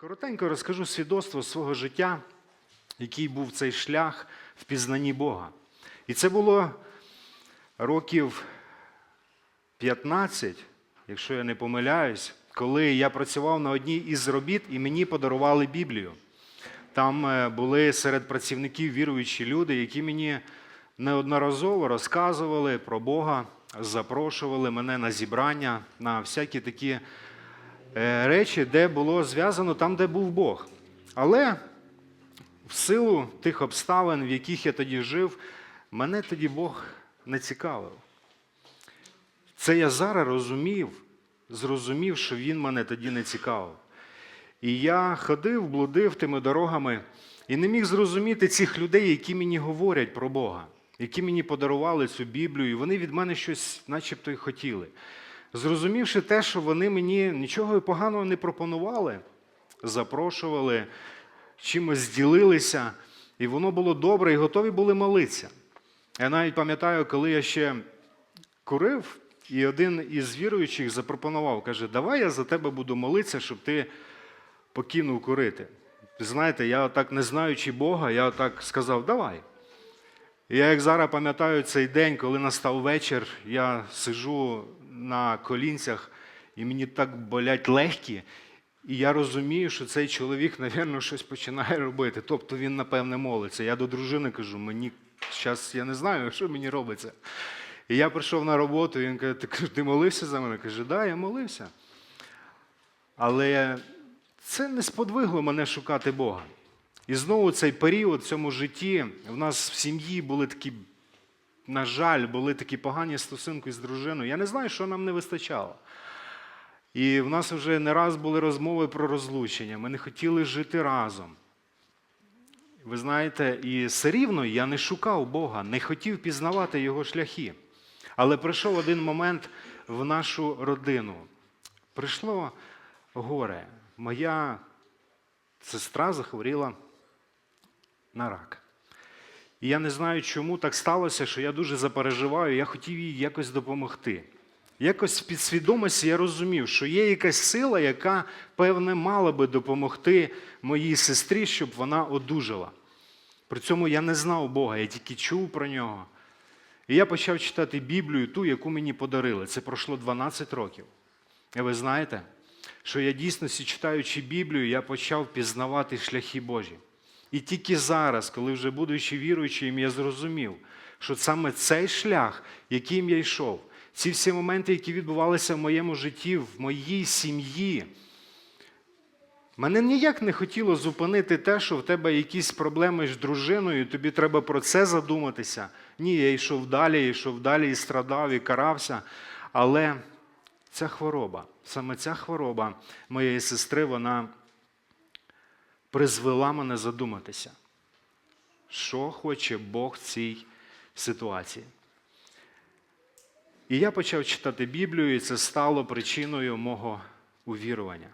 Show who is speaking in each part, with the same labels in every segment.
Speaker 1: Коротенько розкажу свідоцтво свого життя, який був цей шлях в пізнанні Бога. І це було років 15, якщо я не помиляюсь, коли я працював на одній із робіт і мені подарували Біблію. Там е, були серед працівників віруючі люди, які мені неодноразово розказували про Бога, запрошували мене на зібрання, на всякі такі речі, де було зв'язано там, де був Бог. Але в силу тих обставин, в яких я тоді жив, мене тоді Бог не цікавив. Це я зараз розумів, зрозумів, що він мене тоді не цікавив. І я ходив, блудив тими дорогами і не міг зрозуміти цих людей, які мені говорять про Бога, які мені подарували цю Біблію, і вони від мене щось начебто й хотіли. Зрозумівши те, що вони мені нічого поганого не пропонували, запрошували, чимось ділилися, і воно було добре, і готові були молитися. Я навіть пам'ятаю, коли я ще курив, і один із віруючих запропонував, каже, давай я за тебе буду молитися, щоб ти покинув курити. Знаєте, я так не знаючи Бога, я так сказав, давай. Я як зараз пам'ятаю цей день, коли настав вечір, я сижу на колінцях, і мені так болять легкі. І я розумію, що цей чоловік, напевно, щось починає робити. Тобто він, напевне, молиться. Я до дружини кажу, мені зараз я не знаю, що мені робиться. І я прийшов на роботу, і він каже, ти, молився за мене? Каже, да, я молився. Але це не сподвигло мене шукати Бога. І знову цей період в цьому житті в нас в сім'ї були такі, на жаль, були такі погані стосунки з дружиною. Я не знаю, що нам не вистачало. І в нас вже не раз були розмови про розлучення. Ми не хотіли жити разом. Ви знаєте, і все рівно я не шукав Бога, не хотів пізнавати Його шляхи. Але прийшов один момент в нашу родину. Прийшло горе. Моя сестра захворіла на рак. І я не знаю, чому так сталося, що я дуже запереживаю, я хотів їй якось допомогти. Якось в підсвідомості я розумів, що є якась сила, яка, певне, мала би допомогти моїй сестрі, щоб вона одужала. При цьому я не знав Бога, я тільки чув про нього. І я почав читати Біблію, ту, яку мені подарили. Це пройшло 12 років. І ви знаєте, що я дійсно, читаючи Біблію, я почав пізнавати шляхи Божі. І тільки зараз, коли вже будучи віруючим, я зрозумів, що саме цей шлях, яким я йшов, ці всі моменти, які відбувалися в моєму житті, в моїй сім'ї, мене ніяк не хотіло зупинити те, що в тебе якісь проблеми з дружиною, тобі треба про це задуматися. Ні, я йшов далі, я йшов далі і страдав, і карався. Але ця хвороба, саме ця хвороба моєї сестри, вона призвела мене задуматися, що хоче Бог в цій ситуації. І я почав читати Біблію, і це стало причиною мого увірування.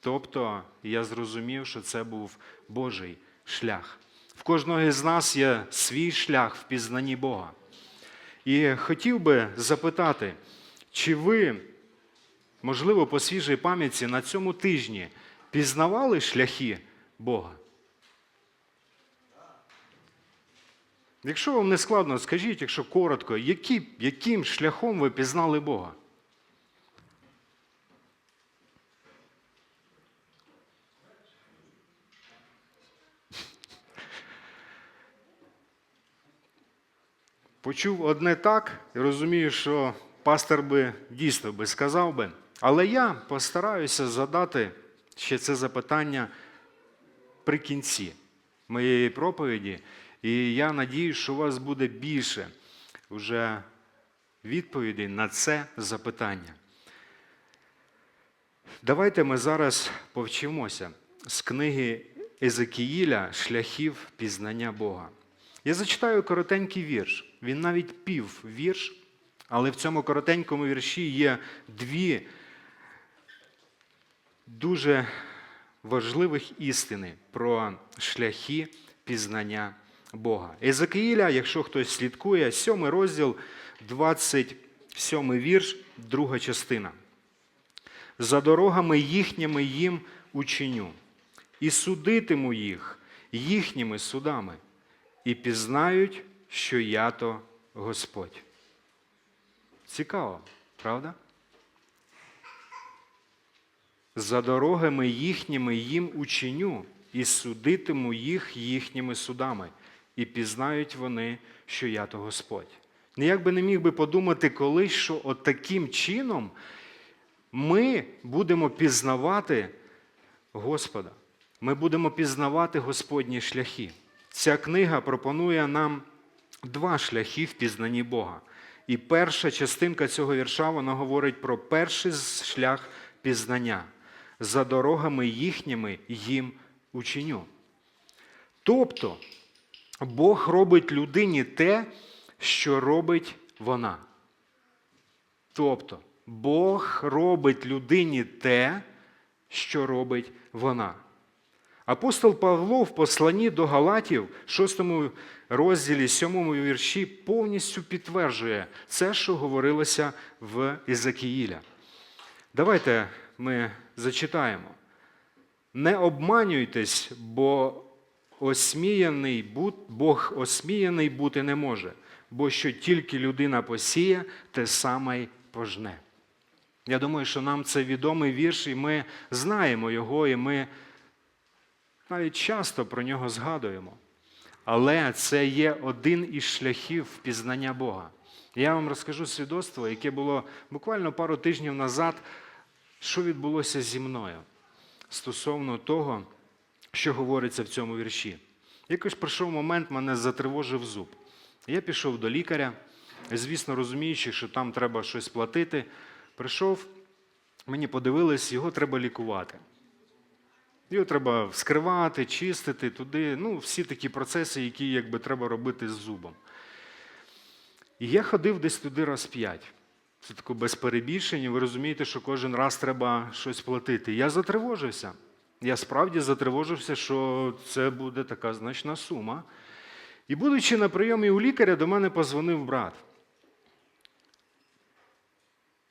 Speaker 1: Тобто я зрозумів, що це був Божий шлях. В кожного з нас є свій шлях в пізнанні Бога. І хотів би запитати, чи ви, можливо, по свіжій пам'яті на цьому тижні пізнавали шляхи Бога? Якщо вам не складно, скажіть, якщо коротко, які, яким шляхом ви пізнали Бога? Почув одне так і розумію, що пастор би дійсно би сказав би. Але я постараюся задати ще це запитання при кінці моєї проповіді. І я надію, що у вас буде більше вже відповідей на це запитання. Давайте ми зараз повчимося з книги Езекіїля Шляхів пізнання Бога. Я зачитаю коротенький вірш. Він навіть пів вірш, але в цьому коротенькому вірші є дві дуже важливих істини про шляхи пізнання Бога. Езекіїля, якщо хтось слідкує, 7 розділ, 27 вірш, друга частина. За дорогами їхніми їм ученю. і судитиму їх їхніми судами, і пізнають, що я то Господь. Цікаво, правда? За дорогами їхніми їм учиню, і судитиму їх їхніми судами, і пізнають вони, що я то Господь. Ніяк би не міг би подумати колись, що от таким чином ми будемо пізнавати Господа. Ми будемо пізнавати Господні шляхи. Ця книга пропонує нам два шляхи в пізнанні Бога. І перша частинка цього вірша вона говорить про перший шлях пізнання. За дорогами їхніми їм учиню. Тобто Бог робить людині те, що робить вона. Тобто, Бог робить людині те, що робить вона. Апостол Павло в посланні до Галатів, 6 розділі, 7 вірші, повністю підтверджує це, що говорилося в Ізакіїля. Давайте ми зачитаємо. Не обманюйтесь, бо осміяний Бог осміяний бути не може, бо що тільки людина посіє, те саме й пожне. Я думаю, що нам це відомий вірш, і ми знаємо його, і ми навіть часто про нього згадуємо. Але це є один із шляхів пізнання Бога. Я вам розкажу свідоцтво, яке було буквально пару тижнів назад, що відбулося зі мною стосовно того, що говориться в цьому вірші. Якось прийшов момент, мене затривожив зуб. Я пішов до лікаря, звісно, розуміючи, що там треба щось платити. Прийшов, мені подивились, його треба лікувати. Його треба вскривати, чистити туди. Ну, всі такі процеси, які якби треба робити з зубом. І я ходив десь туди раз п'ять. Це тако без перебільшення. Ви розумієте, що кожен раз треба щось платити. Я затривожився. Я справді затривожився, що це буде така значна сума. І будучи на прийомі у лікаря, до мене позвонив брат.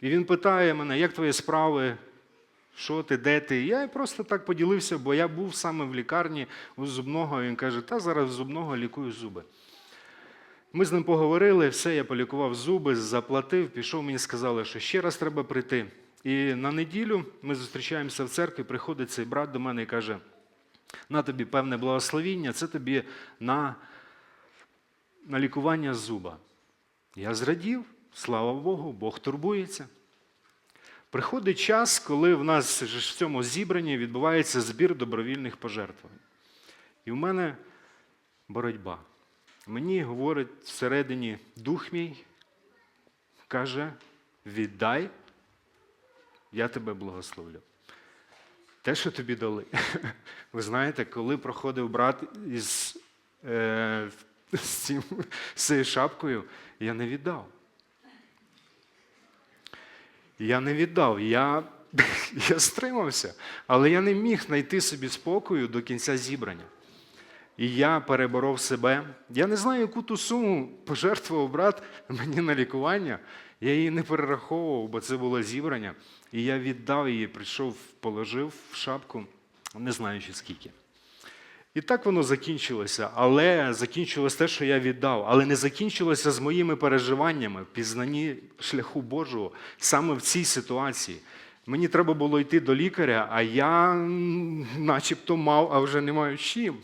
Speaker 1: І він питає мене, як твої справи, що ти, де ти? Я просто так поділився, бо я був саме в лікарні у зубного. Він каже, та зараз зубного лікую зуби. Ми з ним поговорили, все, я полікував зуби, заплатив, пішов, мені сказали, що ще раз треба прийти. І на неділю ми зустрічаємося в церкві, приходить цей брат до мене і каже: на тобі певне благословіння, це тобі на, на лікування зуба. Я зрадів, слава Богу, Бог турбується. Приходить час, коли в нас в цьому зібранні відбувається збір добровільних пожертвувань. І в мене боротьба. Мені говорить всередині дух мій, каже: віддай, я тебе благословлю. Те, що тобі дали. Ви знаєте, коли проходив брат із, е, з, цим, з цією шапкою, я не віддав. Я не віддав, я, я стримався, але я не міг знайти собі спокою до кінця зібрання. І я переборов себе. Я не знаю, яку ту суму пожертвував брат мені на лікування. Я її не перераховував, бо це було зібрання. І я віддав її, прийшов, положив в шапку, не знаючи скільки. І так воно закінчилося. Але закінчилось те, що я віддав. Але не закінчилося з моїми переживаннями в пізнанні шляху Божого саме в цій ситуації. Мені треба було йти до лікаря, а я начебто мав, а вже не маю чим.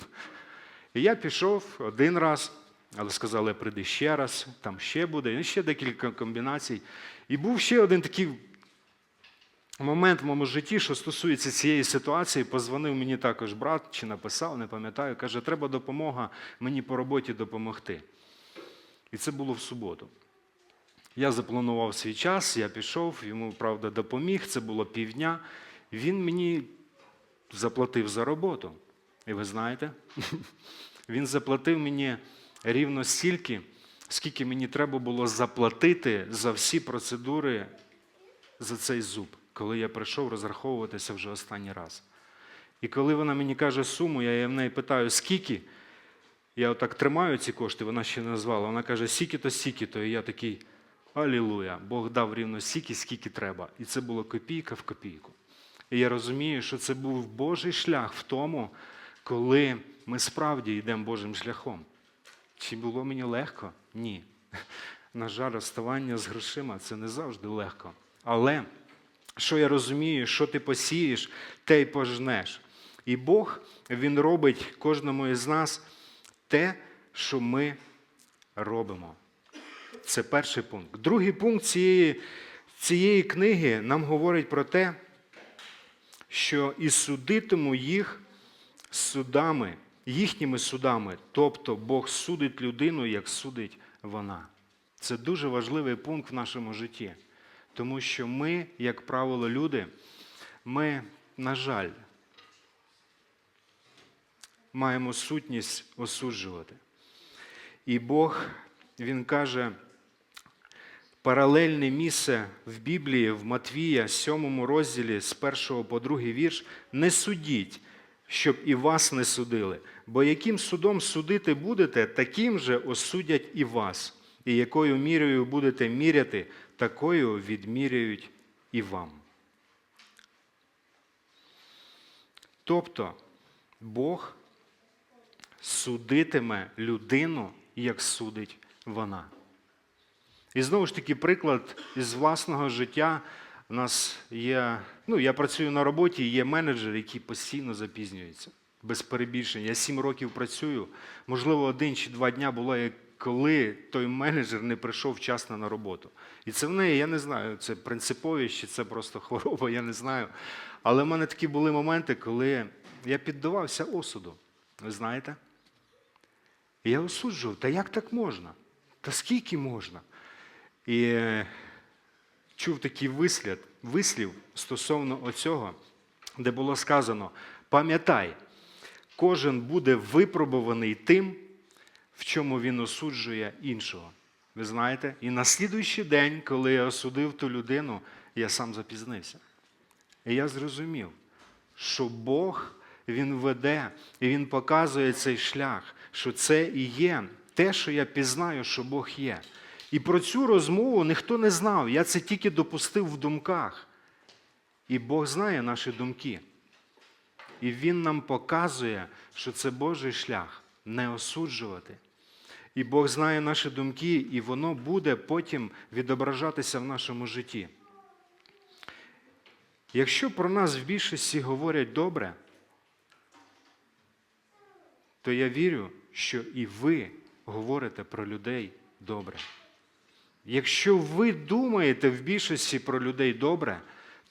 Speaker 1: І я пішов один раз, але сказали, прийди ще раз, там ще буде, і ще декілька комбінацій. І був ще один такий момент в моєму житті, що стосується цієї ситуації, позвонив мені також брат чи написав, не пам'ятаю, каже, треба допомога мені по роботі допомогти. І це було в суботу. Я запланував свій час, я пішов, йому, правда, допоміг, це було півдня. Він мені заплатив за роботу. І ви знаєте, він заплатив мені рівно стільки, скільки мені треба було заплатити за всі процедури за цей зуб, коли я прийшов розраховуватися вже останній раз. І коли вона мені каже суму, я в неї питаю, скільки, я отак тримаю ці кошти, вона ще не назвала. Вона каже, стільки-то, стільки-то. І я такий, алілуя, Бог дав рівно стільки, скільки треба. І це було копійка в копійку. І я розумію, що це був Божий шлях в тому, коли ми справді йдемо Божим шляхом. Чи було мені легко? Ні. На жаль, розставання з грошима це не завжди легко. Але що я розумію, що ти посієш, те й пожнеш. І Бог Він робить кожному із нас те, що ми робимо. Це перший пункт. Другий пункт цієї, цієї книги нам говорить про те, що і судитиму їх судами, їхніми судами. Тобто Бог судить людину, як судить вона. Це дуже важливий пункт в нашому житті. Тому що ми, як правило, люди, ми, на жаль, маємо сутність осуджувати. І Бог, Він каже, паралельне місце в Біблії, в Матвія, 7 розділі з 1 по 2 вірш, не судіть, щоб і вас не судили. Бо яким судом судити будете, таким же осудять і вас. І якою мірою будете міряти, такою відміряють і вам. Тобто Бог судитиме людину, як судить вона. І знову ж таки, приклад із власного життя. У нас є, ну, я працюю на роботі, є менеджер, який постійно запізнюється. Без перебільшення. Я сім років працюю. Можливо, один чи два дня було, коли той менеджер не прийшов вчасно на роботу. І це в неї, я не знаю, це принциповість чи це просто хвороба, я не знаю. Але в мене такі були моменти, коли я піддавався осуду. Ви знаєте? І я осуджував, та як так можна? Та скільки можна? І чув такий вислід, вислів стосовно оцього, де було сказано: пам'ятай, кожен буде випробуваний тим, в чому він осуджує іншого. Ви знаєте? І на слідуючий день, коли я осудив ту людину, я сам запізнився. І я зрозумів, що Бог Він веде і Він показує цей шлях, що це і є те, що я пізнаю, що Бог є. І про цю розмову ніхто не знав. Я це тільки допустив в думках. І Бог знає наші думки. І Він нам показує, що це Божий шлях не осуджувати. І Бог знає наші думки, і воно буде потім відображатися в нашому житті. Якщо про нас в більшості говорять добре, то я вірю, що і ви говорите про людей добре. Якщо ви думаєте в більшості про людей добре,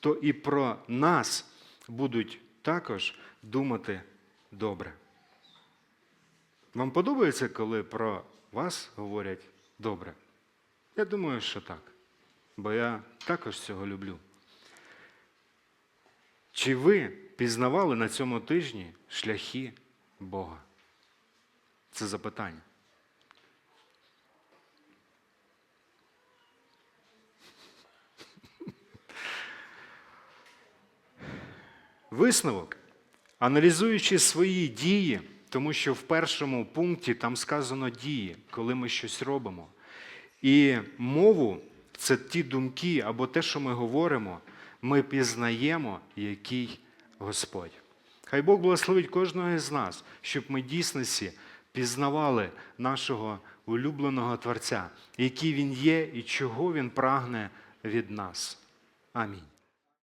Speaker 1: то і про нас будуть також думати добре. Вам подобається, коли про вас говорять добре? Я думаю, що так. Бо я також цього люблю. Чи ви пізнавали на цьому тижні шляхи Бога? Це запитання. Висновок. Аналізуючи свої дії, тому що в першому пункті там сказано дії, коли ми щось робимо. І мову це ті думки або те, що ми говоримо, ми пізнаємо, який Господь. Хай Бог благословить кожного із нас, щоб ми дійсності пізнавали нашого улюбленого Творця, який Він є і чого Він прагне від нас. Амінь.